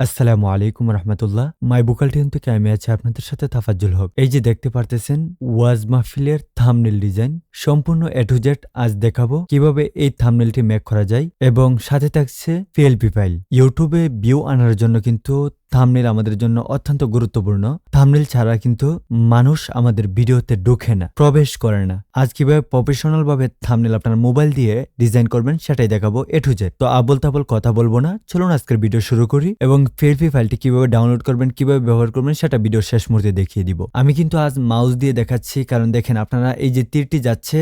আসসালামু আলাইকুম রহমতুল্লাহ। মাই বুকাল টিউন থেকে আমি আছি আপনাদের সাথে তাফাজ্জুল হক। এই যে দেখতে পারতেছেন, ওয়াজ মাহফিলের থামনেল ডিজাইন। সম্পূর্ণ এ টু জেড আজ দেখাবো কীভাবে এই থামনেলটি ম্যাক করা যায় এবং সাথে থাকছে পিএলপি ফাইল। ইউটিউবে ভিউ আনার জন্য কিন্তু থামনেল আমাদের জন্য অত্যন্ত গুরুত্বপূর্ণ। থামনেল ছাড়া কিন্তু মানুষ আমাদের ভিডিওতে ঢোকে না, প্রবেশ করে না। আজ কীভাবে প্রফেশনাল ভাবে থামনেল আপনার মোবাইল দিয়ে ডিজাইন করবেন সেটাই দেখাবো এ টু জেড তো আবল তাবল কথা বলব না, চলুন আজকের ভিডিও শুরু করি এবং ফেলফি ফাইলটি কীভাবে ডাউনলোড করবেন, কীভাবে ব্যবহার করবেন সেটা ভিডিও শেষ মুহূর্তে দেখিয়ে দিব। আমি কিন্তু আজ মাউস দিয়ে দেখাচ্ছি, কারণ দেখেন আপনারা এই যে তীরটি যাচ্ছে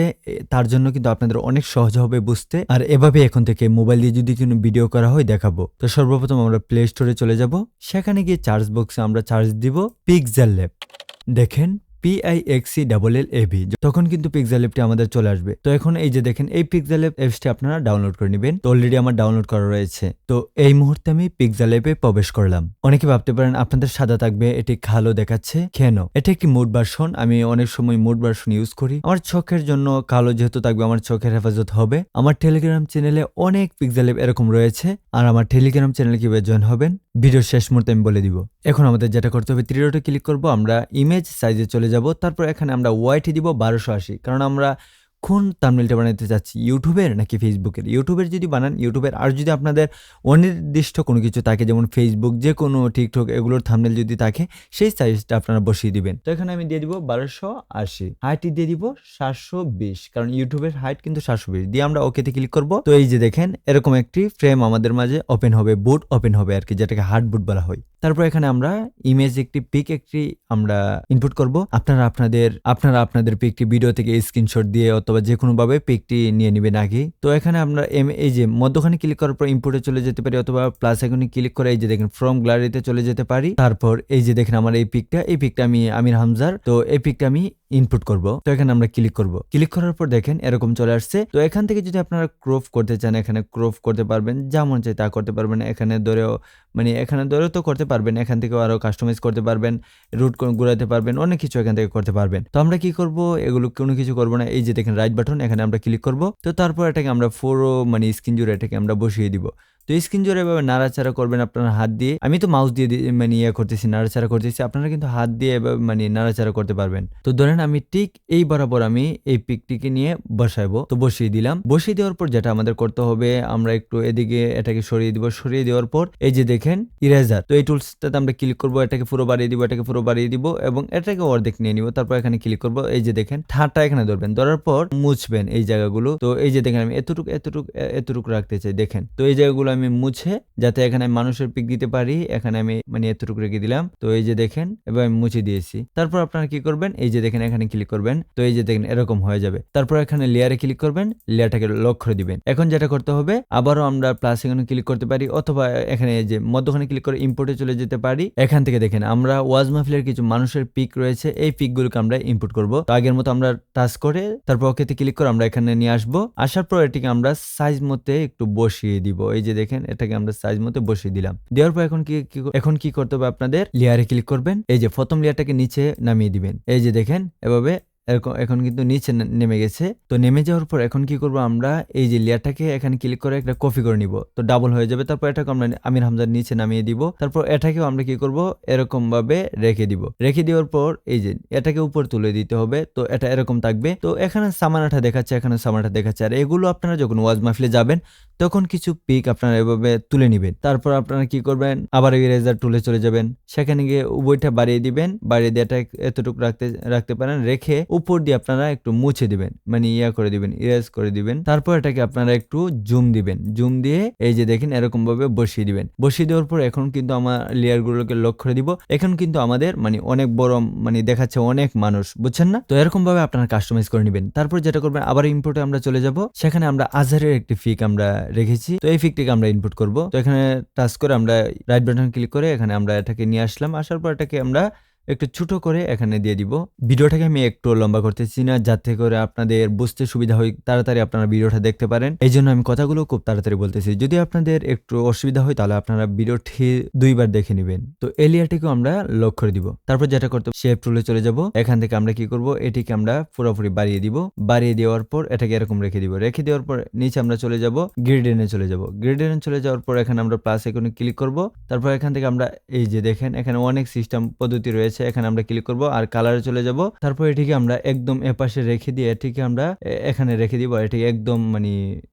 তার জন্য কিন্তু আপনাদের অনেক সহজ হবে বুঝতে। আর এভাবে এখন থেকে মোবাইল দিয়ে যদি কোনো ভিডিও করা হয় দেখাবো। তো সর্বপ্রথম আমরা প্লে স্টোরে চলে যাব সেখানে গিয়ে চার্জ বক্সে আমরা চার্জ দিব পিক্সেল ল্যাব দেখেন পিআইএক্সি ডাবল এল এবি তখন কিন্তু পিক্সেল অ্যাপটি আমাদের চলে আসবে। তো এখন এই যে দেখেন, এই পিক্সেল অ্যাপ অ্যাপসটি আপনারা ডাউনলোড করে নেবেন। তো অলরেডি আমার ডাউনলোড করা রয়েছে। তো এই মুহূর্তে আমি পিক্সেল অ্যাপে প্রবেশ করলাম। অনেকে ভাবতে পারেন, আপনাদের সাদা থাকবে, এটি খালো দেখাচ্ছে। কেন? এটা একটি মুড ভার্সন আমি অনেক সময় মুড ভার্সন ইউজ করি। আমার চোখের জন্য কালো যেহেতু থাকবে, আমার চোখের হেফাজত হবে। আমার টেলিগ্রাম চ্যানেলে অনেক পিক্সেল অ্যাপ এরকম রয়েছে। আর আমার টেলিগ্রাম চ্যানেলে কীভাবে জয়েন হবেন? ভিডিও শেষ মুহূর্তে আমি বলে দিব। এখন আমাদের যেটা করতে হবে ত্রিরোটে ক্লিক করব, আমরা ইমেজ সাইজে চলে যাব, তারপর এখানে আমরা ওয়াইটি দিব বারোশো আশি। কারণ আমরা কোন তামিলটা বানাতে চাচ্ছি? ইউটিউবের নাকি ফেসবুকের ইউটিউবের যদি বানান, ইউটিউবের আর যদি আপনাদের অনির্দিষ্ট কোনো কিছু থাকে, যেমন ফেসবুক যে কোনো টিকটক এগুলোর থামনেল যদি থাকে, সেই সাইজটা আপনারা বসিয়ে দিবেন। তো এখানে আমি দিয়ে দিব বারোশো আশি। হাইটটি দিয়ে দিব সাতশো বিশ। কারণ ইউটিউবের হাইট কিন্তু সাতশো বিশ। দিয়ে আমরা ওকেতে ক্লিক করব। তো এই যে দেখেন, এরকম একটি ফ্রেম আমাদের মাঝে ওপেন হবে বুট ওপেন হবে আর কি, যেটাকে হার্ড বুট বলা হয়। তারপর এখানে আমরা ইমেজ একটি পিক একটি আমরা ইনপুট করব। আপনারা আপনাদের আপনারা আপনাদের পিকটি ভিডিও থেকে স্ক্রিনশট দিয়ে অথবা যে কোনো ভাবে পিকটি নিয়ে নেবেন আগে। তো এখানে আমরা এম, এই যে মধ্যখানে ক্লিক করার পর ইনপুটে চলে যেতে পারি অথবা প্লাস আইকনে ক্লিক করে এই যে দেখেন ফ্রম গ্যালারিতে চলে যেতে পারি। তারপর এই যে দেখেন আমার এই পিকটা এই পিকটা আমি আমির হামজার, তো এই পিকটা আমি ইনপুট করব। তো এখানে আমরা ক্লিক করব। ক্লিক করার পর দেখেন এরকম চলে আসছে। তো এখান থেকে যদি আপনারা ক্রপ করতে চান, এখানে ক্রপ করতে পারবেন, যেমন চাই তা করতে পারবেন। এখানে ধরেও মানে এখানে ধরেও তো করতে পারবেন, এখান থেকে আরও কাস্টমাইজ করতে পারবেন রুট ঘুরাতে পারবেন, অনেক কিছু এখান থেকে করতে পারবেন। তো আমরা কি করব? এগুলো কোনো কিছু করব না। এই যে দেখেন রাইট বাটন এখানে আমরা ক্লিক করব। তো তারপর এটাকে আমরা ফোরও মানে স্ক্রিন জুড়ে এটাকে আমরা বসিয়ে দিব। তো স্ক্রিন জোরে এভাবে নাড়াচাড়া করবেন আপনার হাত দিয়ে। আমি তো মাউস দিয়ে মানে ইয়ে করতেছি, নাড়াচাড়া করতেছি। আপনারা কিন্তু হাত দিয়ে এভাবে মানে নাড়াচাড়া করতে পারবেন। তো ধরেন আমি ঠিক এই বরাবর আমি এই পিকটিকে নিয়ে বসাবো। তো বসিয়ে দিলাম। বসিয়ে দেওয়ার পর যেটা আমাদের করতে হবে, আমরা একটু এদিকে এটাকে সরিয়ে দিব। সরিয়ে দেওয়ার পর এই যে দেখেন ইরেজার তো এই টুলসটাতে আমরা ক্লিক করব, এটাকে পুরো বাড়িয়ে দিব, এটাকে পুরো বাড়িয়ে দিব এবং এটাকে অর্ধেক নিয়ে নিব। তারপর এখানে ক্লিক করব, এই যে দেখেন ঠাটটা এখানে ধরবেন। ধরার পর মুছবেন এই জায়গাগুলো। তো এই যে দেখেন আমি এতটুকু এতটুকু এতটুকু রাখতে চাই। দেখেন, তো এই জায়গাগুলো আমি মুছে, যাতে এখানে আমি মানুষের পিক দিতে পারি, এখানে আমি মানে এতটুকু রেখে দিলাম। তো এই যে দেখেন, এবার আমি মুছে দিয়েছি। তারপর আপনারা কি করবেন? এই যে দেখেন, এখানে ক্লিক করবেন। তো এই যে দেখেন, এরকম হয়ে যাবে। তারপর এখানে লেয়ারে ক্লিক করবেন। লেয়ারটাকে লক করে দিবেন। এখন যেটা করতে হবে, আবারও আমরা প্লাস এখানে ক্লিক করতে পারি, অথবা এখানে এই যে মধ্যখানে ক্লিক করে ইম্পোর্টে চলে যেতে পারি। এখান থেকে দেখেন, আমরা ওয়াজ মাহফিলের কিছু মানুষের পিক রয়েছে, এই পিকগুলোকে আমরা ইম্পোর্ট করব। তো আগের মতো আমরা টাচ করে, তারপর ওকেতে ক্লিক করে আমরা এখানে নিয়ে আসব। আসার পর এটিকে আমরা সাইজ মতে একটু বসিয়ে দিব। এই যে দেখেন, এটাকে আমরা সাইজ মতো বসিয়ে দিলাম। দেওয়ার পর এখন কি এখন কি করতে হবে আপনাদের? লেয়ারে ক্লিক করবেন। এই যে প্রথম লেয়ারটাকে নিচে নামিয়ে দিবেন। এই যে দেখেন, এভাবে এখন কিন্তু নিচে নেমে গেছে। তো নেমে যাওয়ার পর এখন কি করব আমরা? এই যে লেয়ারটাকে এখানে ক্লিক করে একটা কপি করে নিব। তো ডাবল হয়ে যাবে। তারপর এটাকে আমরা আমির হামজার নিচে নামিয়ে দিব। তারপর এটাকেও আমরা কি করব? এরকম ভাবে রেখে দিব। রেখে দেওয়ার পর এই যে এটাকে উপর তুলে দিতে হবে। তো এটা এরকম থাকবে। তো এখানে সামানাটা দেখাচ্ছে, এখানে সামানাটা দেখাচ্ছে। আর এগুলো আপনারা যখন ওয়াজ মাহফিলে যাবেন, তখন কিছু পিক আপনারা এভাবে তুলে নেবেন। তারপর আপনারা কি করবেন? আবার ইরেজার টুলে চলে যাবেন। সেখানে গিয়ে উভয়টা বাড়িয়ে দিবেন। বাড়িয়ে দিয়ে এটা এতটুকু রাখতে রাখতে পারেন। রেখে উপর দিয়ে আপনারা একটু মুছে দিবেন মানে ইয়া করে দিবেন ইরেজ করে দিবেন। তারপর এটাকে আপনারা একটু জুম দিবেন। জুম দিয়ে এই যে দেখেন এরকম ভাবে বসিয়ে দিবেন। বসিয়ে দেওয়ার পর এখন কিন্তু আমার লেয়ার গুলোকে লক করে দিব। এখন কিন্তু আমাদের মানে অনেক বড় মানে দেখাচ্ছে অনেক মানুষ, বুঝছেন না? তো এরকম ভাবে আপনারা কাস্টমাইজ করে নেবেন। তারপর যেটা করবেন, আবার ইম্পোর্টে আমরা চলে যাব। সেখানে আমরা আজারের একটি ফিক আমরা রেখেছি। তো এই ফিকটিকে আমরা ইনপুট করব। তো এখানে টাচ করে আমরা রাইট বাটন ক্লিক করে এখানে আমরা এটাকে নিয়ে আসলাম। আসার পর এটাকে আমরা একটু ছোট করে এখানে দিয়ে দিব। ভিডিওটাকে আমি একটু লম্বা করতেছি না, যাতে করে আপনাদের বুঝতে সুবিধা হয়, তাড়াতাড়ি আপনারা ভিডিওটা দেখতে পারেন। এই জন্য আমি কথাগুলো খুব তাড়াতাড়ি বলতেছি। যদি আপনাদের একটু অসুবিধা হয়, তাহলে আপনারা ভিডিওটি দুইবার দেখে নেবেন। তো এলিয়াটিকেও আমরা লক করে দিব। তারপর যেটা করতে শেপ টুলে চলে যাব। এখান থেকে আমরা কি করব? এটিকে আমরা পুরোপুরি বাড়িয়ে দিব। বাড়িয়ে দেওয়ার পর এটাকে এরকম রেখে দিব। রেখে দেওয়ার পর নিচে আমরা চলে যাব গ্রিডেনে চলে যাব। গ্রিডেনে চলে যাওয়ার পর এখানে আমরা প্লাস এখানে ক্লিক করব। তারপর এখান থেকে আমরা, এই যে দেখেন, এখানে অনেক সিস্টেম পদ্ধতি রয়েছে। এখানে আমরা ক্লিক করব আর কালারে চলে যাব। তারপর এটিকে আমরা একদম এ পাশে রেখে দিয়ে এটিকে আমরা এখানে রেখে দিব, এটিকে একদম মানে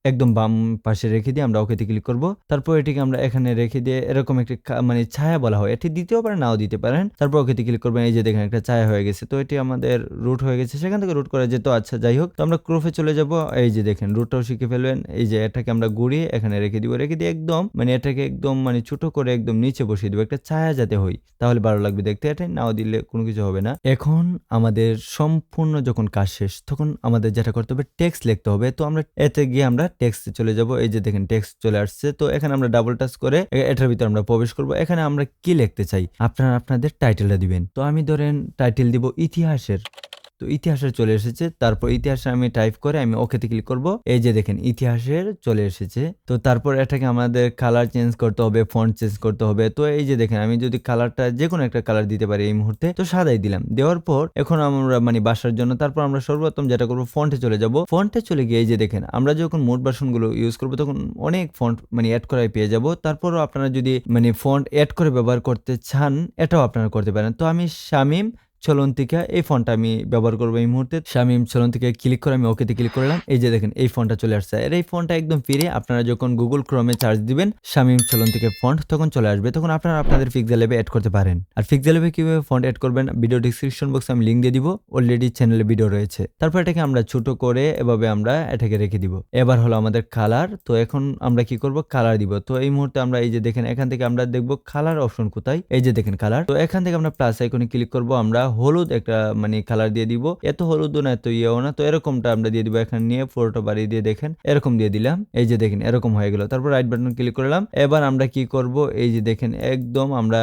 একদম বাম পাশে রেখে দিয়ে আমরা ওকেতে ক্লিক করব। তারপর এটিকে আমরা এখানে রেখে দিয়ে এরকম একটি মানে ছায়া বলা হয়। এটি দিতেও পারেন, নাও দিতে পারেন। তারপর ওকেতে ক্লিক করবেন, এই যে দেখেন একটা ছায়া হয়ে গেছে। তো এটি আমাদের রুট হয়ে গেছে, সেখান থেকে রুট করা যেত আচ্ছা যাই হোক। তো আমরা ক্রোফে চলে যাব, এই যে দেখেন রুটটাও শিখে ফেলবেন। এই যে এটাকে আমরা ঘুরিয়ে এখানে রেখে দিব, রেখে দিয়ে একদম মানে এটাকে একদম মানে ছোট করে একদম নিচে বসিয়ে দিব, একটা ছায়া যাতে হই। তাহলে ভালো লাগবে দেখতে এটা নাও দিলে কোনো কিছু হবে না। এখন আমাদের সম্পূর্ণ যখন কাজ শেষ, তখন আমাদের যেটা করতে হবে টেক্সট লিখতে হবে। তো আমরা এতে গিয়ে আমরা টেক্সটে চলে যাব। এই যে দেখেন টেক্সট চলে আসছে। তো এখানে আমরা ডাবল টাচ করে এটার ভিতরে আমরা প্রবেশ করব। এখানে আমরা কি লিখতে চাই? আপনারা আপনাদের টাইটেলটা দিবেন। তো আমি ধরেন টাইটেল দিব ইতিহাসের। তো ইতিহাসের চলে এসেছে, তারপর ইতিহাসে আমি টাইপ করে আমি ওকেতে ক্লিক করব। এই যে দেখেন, ইতিহাসের চলে এসেছে। তো তারপর এটাকে আমাদের কালার চেঞ্জ করতে হবে ফন্ট চেঞ্জ করতে হবে। তো এই যে দেখেন, আমি যদি কালারটা যে কোনো একটা কালার দিতে পারি এই মুহূর্তে, তো সাদাই দিলাম। দেওয়ার পর এখন আমরা মানে বাসার জন্য, তারপর আমরা সর্বপ্রথম যেটা করব ফন্টে চলে যাব। ফন্টে চলে গিয়ে এই যে দেখেন, আমরা যখন মোট বাসনগুলো ইউজ করব, তখন অনেক ফন্ট মানে অ্যাড করাই পেয়ে যাব। তারপরও আপনারা যদি মানে ফন্ট অ্যাড করে ব্যবহার করতে চান, এটাও আপনারা করতে পারেন। তো আমি শামিম চলন্তিকা, এই ফোনটা আমি ব্যবহার করব এই মুহূর্তে। শামিম চলন্তিকা ক্লিক করে আমি ওকেতে ক্লিক করলাম। এই যে দেখেন, এই ফোনটা চলে আসছে। আর এই ফোনটা একদম ফিরে আপনারা যখন গুগল ক্রোমে চার্জ দিবেন, শামিম চলন্তিকা ফন্ট তখন চলে আসবে। তখন আপনারা আপনাদের পিক্সেল লেবে অ্যাড করতে পারেন। আর পিক্সেল লেবে কীভাবে ফন্ট অ্যাড করবেন ভিডিও ডিসক্রিপশন বক্সে আমি লিঙ্ক দিয়ে দিব। অলরেডি চ্যানেলে ভিডিও রয়েছে। তারপর এটাকে আমরা ছোট করে এভাবে আমরা এটাকে রেখে দিব। এবার হলো আমাদের কালার তো এখন আমরা কি করব? কালার দিব। তো এই মুহূর্তে আমরা এই যে দেখেন, এখান থেকে আমরা দেখব কালার অপশন কোথায়। এই যে দেখেন কালার তো এখান থেকে আমরা প্লাস আইকনে ক্লিক করব। আমরা হলুদ একটা মানে কালার দিয়ে দিব। এত হলুদও না, এত ইয়েও না। তো এরকমটা আমরা দিয়ে দিব এখানে নিয়ে ফোরোটা বাড়িয়ে দিয়ে দেখেন। এরকম দিয়ে দিলাম। এই যে দেখেন, এরকম হয়ে গেল। তারপর রাইট বাটন ক্লিক করলাম। এবার আমরা কি করব? এই যে দেখেন, একদম আমরা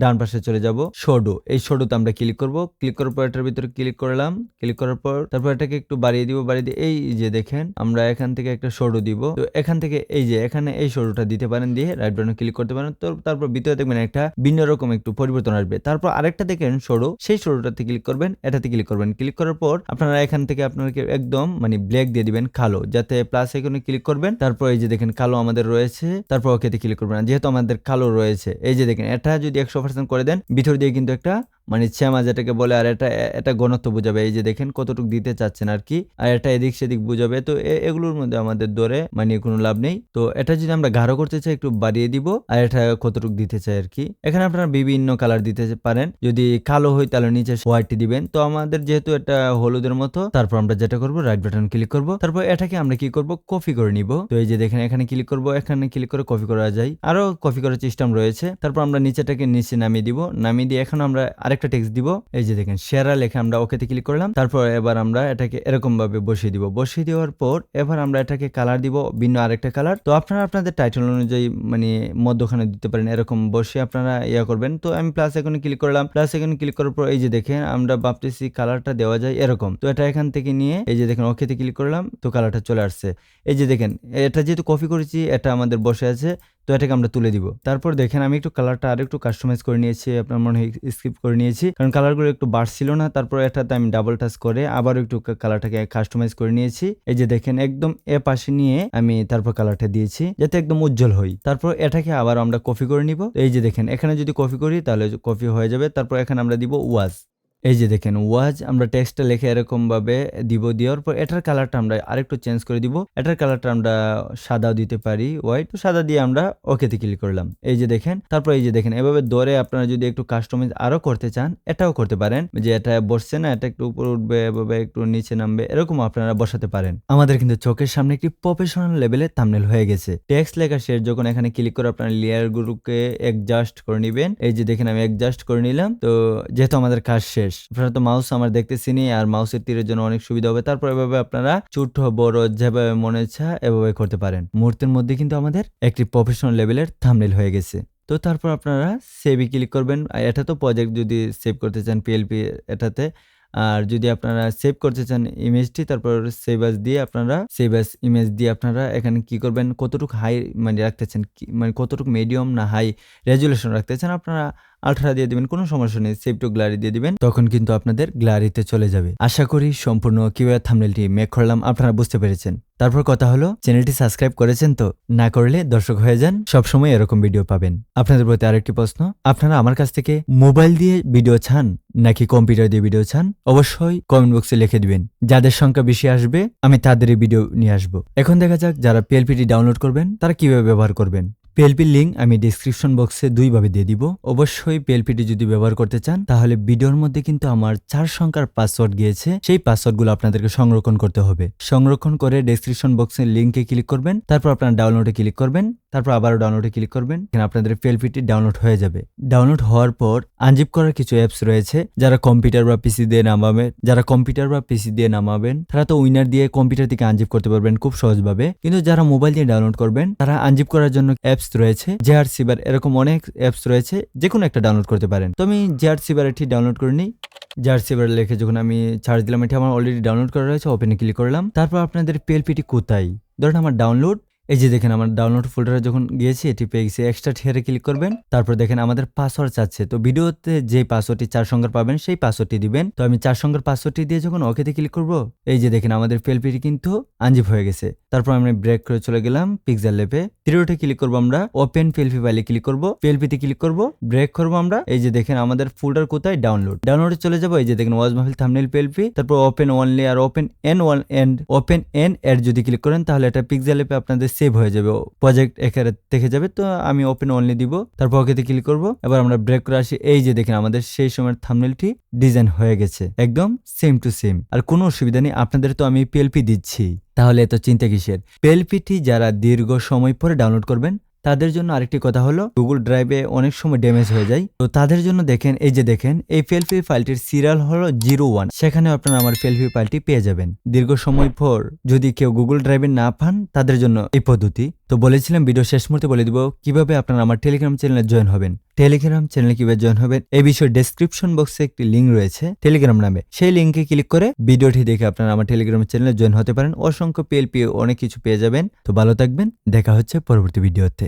ডান পাশে চলে যাব শোডো এই শোডোতে আমরা ক্লিক করব। ক্লিক করার পর এটার ভিতরে ক্লিক করলাম। ক্লিক করার পর তারপর এটাকে একটু বাড়িয়ে দিব, বাড়িয়ে দিয়ে এই যে দেখেন, আমরা এখান থেকে একটা শোডো দিব। তো এখান থেকে এই যে, এখানে এই শোডোটা দিতে পারেন দিয়ে রাইট বাটন ক্লিক করতে পারেন। তো তারপর ভিতরে দেখবেন একটা ভিন্ন রকম একটু পরিবর্তন আসবে। তারপর আরেকটা দেখেন শোডো সেই শোডোটাতে ক্লিক করবেন, এটাতে ক্লিক করবেন। ক্লিক করার পর আপনারা এখান থেকে আপনাকে একদম মানে ব্ল্যাক দিয়ে দিবেন কালো, যাতে প্লাস এখানে ক্লিক করবেন। তারপর এই যে দেখেন কালো আমাদের রয়েছে, তারপর ওকেতে ক্লিক করবেন। যেহেতু আমাদের কালো রয়েছে, এই যে দেখেন এটা যদি একশো পার্সেন্ট করে দেন, ভিতর দিয়ে কিন্তু একটা মানে শ্যামা যেটাকে বলে, আর এটা এটা ঘনত্ব বোঝাবে। এই যে দেখেন কতটুকু দিতে চাচ্ছেন আর কি, আর এটা এদিক সেদিক বোঝাবে। তো এগুলোর মধ্যে আমাদের দরে মানে কোনো লাভ নেই। তো এটা যদি আমরা গাঢ় করতে চাই, একটু বাড়িয়ে দিব, আর এটা কতটুকু দিতে চাই আর কি। এখানে আপনারা বিভিন্ন কালার দিতে পারেন। যদি কালো হয়, তাহলে নিচে হোয়াইট দিবেন। তো আমাদের যেহেতু এটা হলুদের মতো, তারপর আমরা যেটা করব রাইট বাটন ক্লিক করব। তারপর এটাকে আমরা কি করব? কপি করে নিব। তো এই যে দেখেন, এখানে ক্লিক করব, এখানে ক্লিক করে কপি করা যায়। আরও কপি করার সিস্টেম রয়েছে। তারপর আমরা নিচেটাকে নিচে নামিয়ে দিব। নামিয়ে দিয়ে এখন আমরা আরেকটা টেক্সট দিব। এই যে দেখেন সেরা লেখা আমরা ওকেতে ক্লিক করলাম। তারপর এবার আমরা এটাকে এরকম ভাবে বসিয়ে দিব। বসিয়ে দেওয়ার পর এবার আমরা এটাকে কালার দিব, ভিন্ন আরেকটা কালার তো আপনারা আপনাদের টাইটেল অনুযায়ী মানে মধ্যখানে দিতে পারেন এরকম বসে আপনারা ইয়া করবেন। তো আমি প্লাস এখানে ক্লিক করলাম। প্লাস এখানে ক্লিক করার পর এই যে দেখেন, আমরা ভাবতেছি কালারটা দেওয়া যায় এরকম। তো এটা এখান থেকে নিয়ে এই যে দেখেন, ওকেতে ক্লিক করলাম। তো কালারটা চলে আসছে। এই যে দেখেন, এটা যেহেতু কপি করেছি, এটা আমাদের বসে আছে। তো এটাকে আমরা তুলে দিব। তারপর দেখেন আমি একটু কালারটা আর একটু কাস্টমাইজ করে নিয়েছি, আপনার মনে হয় স্কিপ করে নিয়েছি। কারণ কালারগুলো একটু বাড়ছিল না, তারপর এটাতে আমি ডাবল টাচ করে আবার একটু কালারটাকে কাস্টমাইজ করে নিয়েছি। এই যে দেখেন একদম এ পাশে নিয়ে আমি তারপর কালারটা দিয়েছি, যাতে একদম উজ্জ্বল হই তারপর এটাকে আবার আমরা কপি করে নিব। এই যে দেখেন, এখানে যদি কপি করি তাহলে কপি হয়ে যাবে। তারপর এখানে আমরা দিব ওয়াজ এই যে দেখেন, ওয়াজ আমরা টেক্সটটা লিখে এরকম ভাবে দিব, দেওয়ার পর এটার কালারটা আমরা আরেকটু চেঞ্জ করে দিব। এটার কালারটা আমরা সাদাও দিতে পারি হোয়াইট সাদা দিয়ে আমরা ওকেতে ক্লিক করলাম। এই যে দেখেন, তারপর এই যে দেখেন, এভাবে দরে আপনারা যদি একটু কাস্টমাইজ আরও করতে চান, এটাও করতে পারেন। যে এটা বসছে না, এটা একটু উপরে উঠবে, এভাবে একটু নিচে নামবে এরকম আপনারা বসাতে পারেন। আমাদের কিন্তু চোখের সামনে একটি প্রফেশনাল লেভেলের থাম্বনেল হয়ে গেছে। টেক্সট লেখা শেষ, যখন এখানে ক্লিক করে আপনারা লেয়ার গুলোকে অ্যাডজাস্ট করে নেবেন। এই যে দেখেন, আমি অ্যাডজাস্ট করে নিলাম। তো যেহেতু আমাদের কাজ শেষ আপনারা তো মাউস আমার দেখতেছি নি আর মাউসের তীরের জন্য অনেক সুবিধা হবে। তারপর এভাবে আপনারা ছোট বড়, যেভাবে মনে ইচ্ছা এভাবে করতে পারেন। মুহূর্তের মধ্যে কিন্তু আমাদের একটি প্রফেশনাল লেভেলের থাম্বনেল হয়ে গেছে। তো তারপর আপনারা সেভি ক্লিক করবেন। এটা তো প্রজেক্ট যদি সেভ করতে চান পিএলপি এটাতে। আর যদি আপনারা সেভ করতে চান ইমেজটি তারপর সেভ আস দিয়ে আপনারা সেভ আস ইমেজ দিয়ে আপনারা এখানে কি করবেন? কতটুকু হাই মানে রাখতে চান? মানে কতটুকু মিডিয়াম না হাই রেজুলেশন রাখতে চান? আপনারা আলট্রা দিয়ে দিবেন, কোনো সমস্যা নেই, সেভ টু গ্লারি দিয়ে দিবেন, তখন কিন্তু আপনাদের গ্লারিতে চলে যাবে। আশা করি সম্পূর্ণ কীভাবে থামনেলটি মেক করলাম, আপনারা বুঝতে পেরেছেন। তারপর কথা হলো, চ্যানেলটি সাবস্ক্রাইব করেছেন তো, না করলে দর্শক হয়ে যান, সবসময় এরকম ভিডিও পাবেন। আপনাদের প্রতি আরেকটি প্রশ্ন, আপনারা আমার কাছ থেকে মোবাইল দিয়ে ভিডিও চান, নাকি কম্পিউটার দিয়ে ভিডিও চান? অবশ্যই কমেন্ট বক্সে লিখে দিবেন। যাদের সংখ্যা বেশি আসবে, আমি তাদেরই ভিডিও নিয়ে আসব। এখন দেখা যাক যারা পিএলপিটি ডাউনলোড করবেন, তারা কীভাবে ব্যবহার করবেন। পিএলপির লিঙ্ক আমি ডিসক্রিপশন বক্সে দুইভাবে দিয়ে দিব। অবশ্যই পিএলপিটি যদি ব্যবহার করতে চান, তাহলে ভিডিওর মধ্যে কিন্তু আমার চার সংখ্যার পাসওয়ার্ড গিয়েছে, সেই পাসওয়ার্ডগুলো আপনাদেরকে সংরক্ষণ করতে হবে। সংরক্ষণ করে ডেসক্রিপশন বক্সের লিঙ্কে ক্লিক করবেন, তারপর আপনার ডাউনলোডে ক্লিক করবেন, তারপর আবারও ডাউনলোডে ক্লিক করবেন, এখানে আপনাদের পিএলপিটি ডাউনলোড হয়ে যাবে। ডাউনলোড হওয়ার পর আনজিপ করার কিছু অ্যাপস রয়েছে, যারা কম্পিউটার বা পিসি দিয়ে নামাবেন যারা কম্পিউটার বা পিসি দিয়ে নামাবেন, তারা তো উইনার দিয়ে কম্পিউটার থেকে আনজিপ করতে পারবেন খুব সহজভাবে। কিন্তু যারা মোবাইল দিয়ে ডাউনলোড করবেন, তারা আনজিপ করার জন্য অ্যাপস রয়েছে জেআর সিবার এরকম অনেক অ্যাপস রয়েছে যে কোনো একটা ডাউনলোড করতে পারেন। তো আমি জেআর সিবার এটি ডাউনলোড করে নিই। জার সিবার লেখে যখন আমি চার্জ দিলাম, এটি আমার অলরেডি ডাউনলোড করা রয়েছে ওপেনে ক্লিক করলাম। তারপর আপনাদের পিএলপিটি কোথায়? ধরুন আমার ডাউনলোড এই যে দেখেন আমার ডাউনলোড ফোল্ডারে যখন গিয়েছি, এটি পেয়ে গেছি এক্সট্রা টিয়ারে ক্লিক করবেন। তারপর দেখেন আমাদের পাসওয়ার্ড চাচ্ছে। তো ভিডিওতে যে পাসওয়ার্ডটি চার সংখ্যার পাবেন, সেই পাসওয়ার্ডটি দিবেন। তো আমি চার সংখ্যার পাসওয়ার্ডটি দিয়ে যখন ওকেতে ক্লিক করব, এই যে দেখেন আমাদের পিএলপিটি কিন্তু আনজিপ হয়ে গেছে। তারপর আমি ব্রেক করে চলে গেলাম পিক্সেল লেপে থ্রিওতে ক্লিক করব আমরা ওপেন পিএলপি ফাইলে ক্লিক করব পিএলপিতে ক্লিক করব ব্রেক করব আমরা। এই যে দেখেন আমাদের ফোল্ডার কোথায়? ডাউনলোড ডাউনলোডে চলে যাব, এই যে দেখেন ওয়াজ মাহফিল থামনেল পিএলপি তারপর open only R open N one and open N এর যদি ক্লিক করেন, তাহলে এটা পিক্সেল লেপে আপনাদের সেভ হয়ে যাবে। প্রজেক্ট এখানে দেখে যাবে, তো আমি ওপেন অনলি দিব তারপর ওকেতে ক্লিক করব। এবার আমরা ব্রেক করে আসি। এই যে দেখেন, আমাদের সেই সময়ের থামনেলটি ডিজাইন হয়ে গেছে। একদম সেম টু সেম আর কোনো অসুবিধা নেই, আপনাদের তো আমি পিএলপি দিচ্ছি। তাহলে এত চিন্তা কিসের? পিএলপিটি যারা দীর্ঘ সময় পরে ডাউনলোড করবেন তাদের জন্য আরেকটি কথা হলো গুগল ড্রাইভে অনেক সময় ড্যামেজ হয়ে যায়। তো তাদের জন্য দেখেন, এই যে দেখেন, এই পিএলপি ফাইলটির সিরিয়াল হলো জিরো ওয়ান সেখানে আপনারা আমার পিএলপি ফাইলটি পেয়ে যাবেন। দীর্ঘ সময় পর যদি কেউ গুগল ড্রাইভে না পান, তাদের জন্য এই পদ্ধতি। তো বলেছিলাম ভিডিও শেষ মুহূর্তে বলে দিব, কীভাবে আপনারা আমার টেলিগ্রাম চ্যানেলে জয়েন হবেন? টেলিগ্রাম চ্যানেলে কীভাবে জয়েন হবেন? এই বিষয়ে ডেসক্রিপশন বক্সে একটি লিঙ্ক রয়েছে টেলিগ্রাম নামে। সেই লিঙ্কে ক্লিক করে ভিডিওটি দেখে আপনারা আমার টেলিগ্রাম চ্যানেলে জয়েন হতে পারেন। অসংখ্য পিএলপি অনেক কিছু পেয়ে যাবেন। তো ভালো থাকবেন, দেখা হচ্ছে পরবর্তী ভিডিওতে